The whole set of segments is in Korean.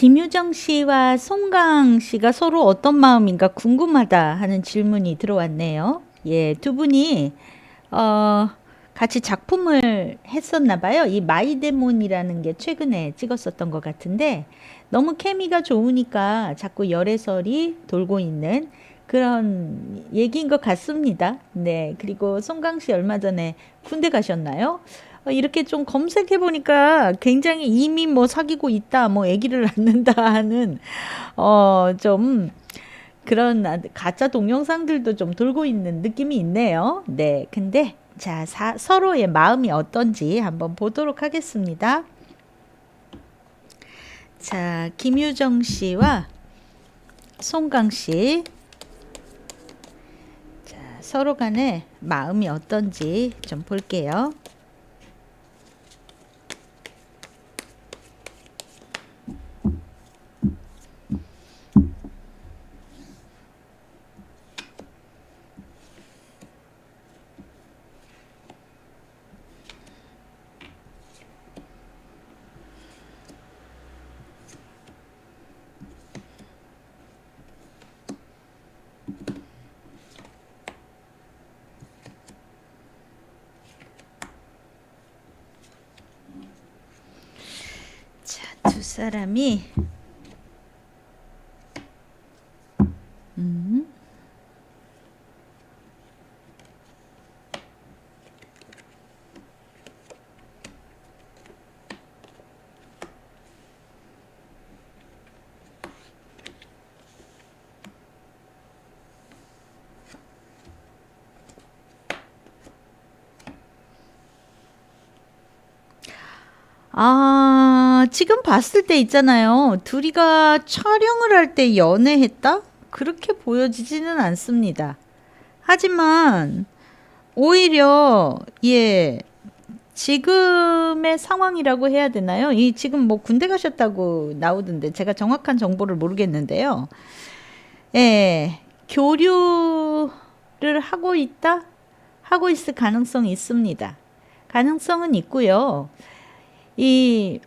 김유정 씨와 송강 씨가 서로 어떤 마음인가 궁금하다 하는 질문이 들어왔네요. 예, 두 분이 어, 같이 작품을 했었나 봐요. 이 마이데몬이라는 게 최근에 찍었었던 것 같은데 너무 케미가 좋으니까 자꾸 열애설이 돌고 있는 그런 얘기인 것 같습니다. 네, 그리고 송강 씨 얼마 전에 군대 가셨나요? 어, 이렇게 좀 검색해 보니까 굉장히 이미 뭐 사귀고 있다, 뭐 아기를 낳는다 하는 어, 좀 그런 아- 가짜 동영상들도 좀 돌고 있는 느낌이 있네요. 네, 근데 자, 사- 서로의 마음이 어떤지 한번 보도록 하겠습니다. 자, 김유정 씨와 송강 씨. 자, 서로 간의 마음이 어떤지 좀 볼게요. 자, 두 사람이 음. 아, 지금 봤을 때 있잖아요. 둘이가 촬영을 할 때 연애했다? 그렇게 보여지지는 않습니다. 하지만 오히려 예, 지금의 상황이라고 해야 되나요? 이 지금 뭐 군대 가셨다고 나오던데 제가 정확한 정보를 모르겠는데요. 예, 교류를 하고 있다? 하고 있을 가능성이 있습니다. 가능성은 있고요. 이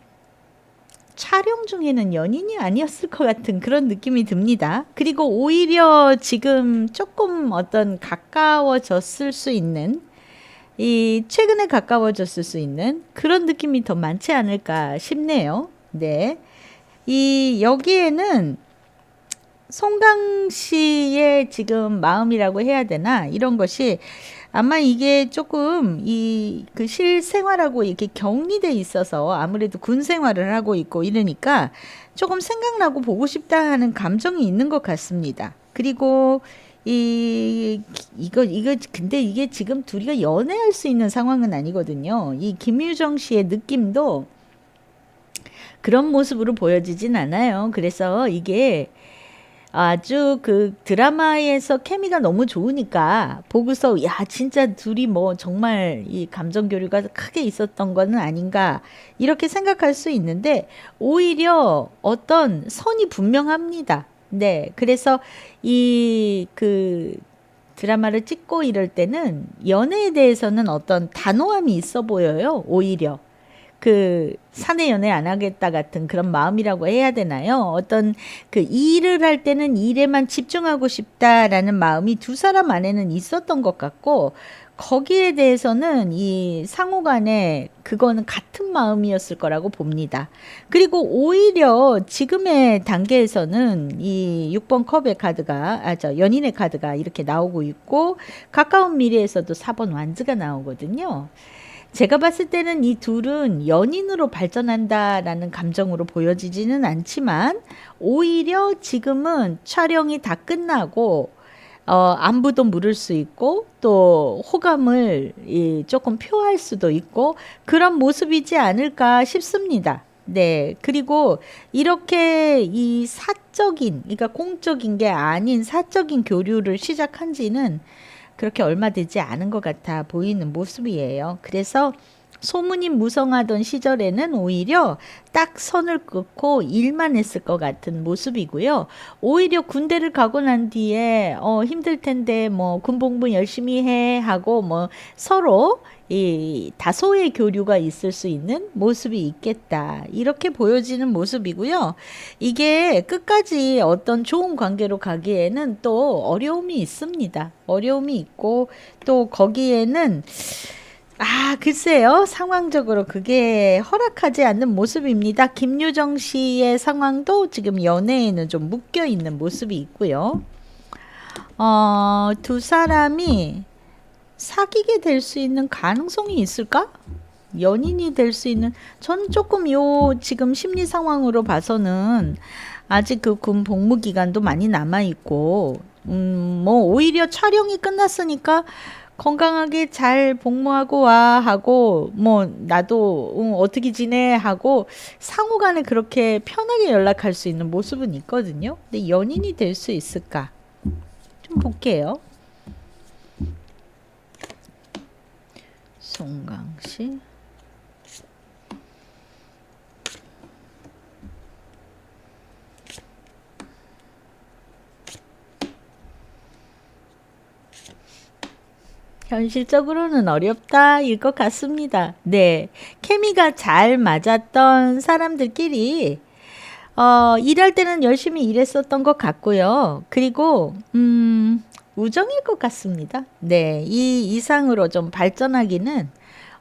촬영 중에는 연인이 아니었을 것 같은 그런 느낌이 듭니다. 그리고 오히려 지금 조금 어떤 가까워졌을 수 있는 이 최근에 가까워졌을 수 있는 그런 느낌이 더 많지 않을까 싶네요. 네. 이 여기에는 송강 씨의 지금 마음이라고 해야 되나 이런 것이 아마 이게 조금 이 그 실생활하고 이렇게 격리돼 있어서 아무래도 군 생활을 하고 있고 이러니까 조금 생각나고 보고 싶다 하는 감정이 있는 것 같습니다. 그리고 이 이거 이거 근데 이게 지금 둘이가 연애할 수 있는 상황은 아니거든요. 이 김유정 씨의 느낌도 그런 모습으로 보여지진 않아요. 그래서 이게 아주 그 드라마에서 케미가 너무 좋으니까 보고서 야 진짜 둘이 뭐 정말 이 감정 교류가 크게 있었던 거는 아닌가 이렇게 생각할 수 있는데 오히려 어떤 선이 분명합니다. 네, 그래서 이 그 드라마를 찍고 이럴 때는 연애에 대해서는 어떤 단호함이 있어 보여요. 오히려. 그 사내 연애 안 하겠다 같은 그런 마음이라고 해야 되나요? 어떤 그 일을 할 때는 일에만 집중하고 싶다라는 마음이 두 사람 안에는 있었던 것 같고 거기에 대해서는 이 상호 간에 그거는 같은 마음이었을 거라고 봅니다. 그리고 오히려 지금의 단계에서는 이 6번 컵의 카드가, 아, 저 연인의 카드가 이렇게 나오고 있고 가까운 미래에서도 4번 완즈가 나오거든요. 제가 봤을 때는 이 둘은 연인으로 발전한다라는 감정으로 보여지지는 않지만 오히려 지금은 촬영이 다 끝나고 어, 안부도 물을 수 있고 또 호감을 이, 조금 표할 수도 있고 그런 모습이지 않을까 싶습니다. 네. 그리고 이렇게 이 사적인, 그러니까 공적인 게 아닌 사적인 교류를 시작한 지는 그렇게 얼마 되지 않은 것 같아 보이는 모습이에요. 그래서 소문이 무성하던 시절에는 오히려 딱 선을 긋고 일만 했을 것 같은 모습이고요. 오히려 군대를 가고 난 뒤에 어 힘들 텐데 뭐 군복무 열심히 해 하고 뭐 서로 이 다소의 교류가 있을 수 있는 모습이 있겠다. 이렇게 보여지는 모습이고요. 이게 끝까지 어떤 좋은 관계로 가기에는 또 어려움이 있습니다. 어려움이 있고 또 거기에는 아, 글쎄요. 상황적으로 그게 허락하지 않는 모습입니다. 김유정 씨의 상황도 지금 연애에는 좀 묶여 있는 모습이 있고요. 어, 두 사람이 사귀게 될 수 있는 가능성이 있을까? 연인이 될 수 있는 저는 조금 요 지금 심리 상황으로 봐서는 아직 그 군 복무 기간도 많이 남아 있고 음 뭐 오히려 촬영이 끝났으니까 건강하게 잘 복무하고 와 하고 뭐 나도 응, 어떻게 지내 하고 상호간에 그렇게 편하게 연락할 수 있는 모습은 있거든요. 근데 연인이 될 수 있을까? 좀 볼게요. 송강 씨. 현실적으로는 어렵다일 것 같습니다. 네. 케미가 잘 맞았던 사람들끼리 어, 일할 때는 열심히 일했었던 것 같고요. 그리고 음, 우정일 것 같습니다. 네. 이 이상으로 좀 발전하기는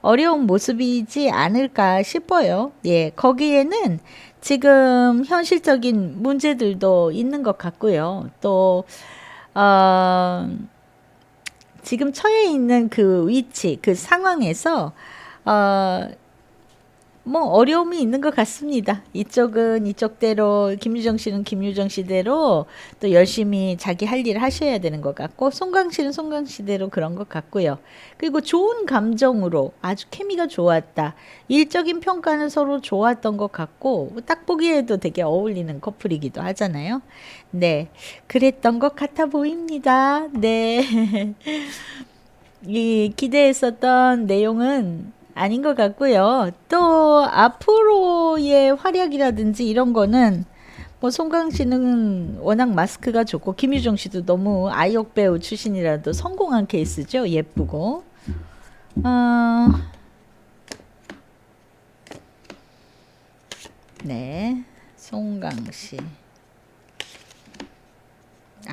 어려운 모습이지 않을까 싶어요. 예. 거기에는 지금 현실적인 문제들도 있는 것 같고요. 또 어, 지금 처해 있는 그 위치, 그 상황에서 어, 뭐 어려움이 있는 것 같습니다. 이쪽은 이쪽대로 김유정 씨는 김유정 씨대로 또 열심히 자기 할 일을 하셔야 되는 것 같고 송강 씨는 송강 씨대로 그런 것 같고요. 그리고 좋은 감정으로 아주 케미가 좋았다. 일적인 평가는 서로 좋았던 것 같고 딱 보기에도 되게 어울리는 커플이기도 하잖아요. 네, 그랬던 것 같아 보입니다. 네. 이 기대했었던 내용은 아닌 것 같고요. 또 앞으로의 활약이라든지 이런 거는 뭐 송강 씨는 워낙 마스크가 좋고 김유정 씨도 너무 아역 배우 출신이라도 성공한 케이스죠. 예쁘고. 어... 네. 송강 씨.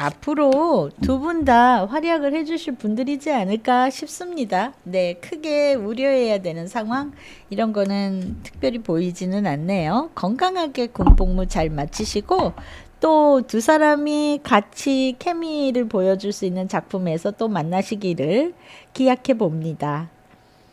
앞으로 두 분 다 활약을 해주실 분들이지 않을까 싶습니다. 네, 크게 우려해야 되는 상황 이런 거는 특별히 보이지는 않네요. 건강하게 군복무 잘 마치시고 또 두 사람이 같이 케미를 보여줄 수 있는 작품에서 또 만나시기를 기약해 봅니다.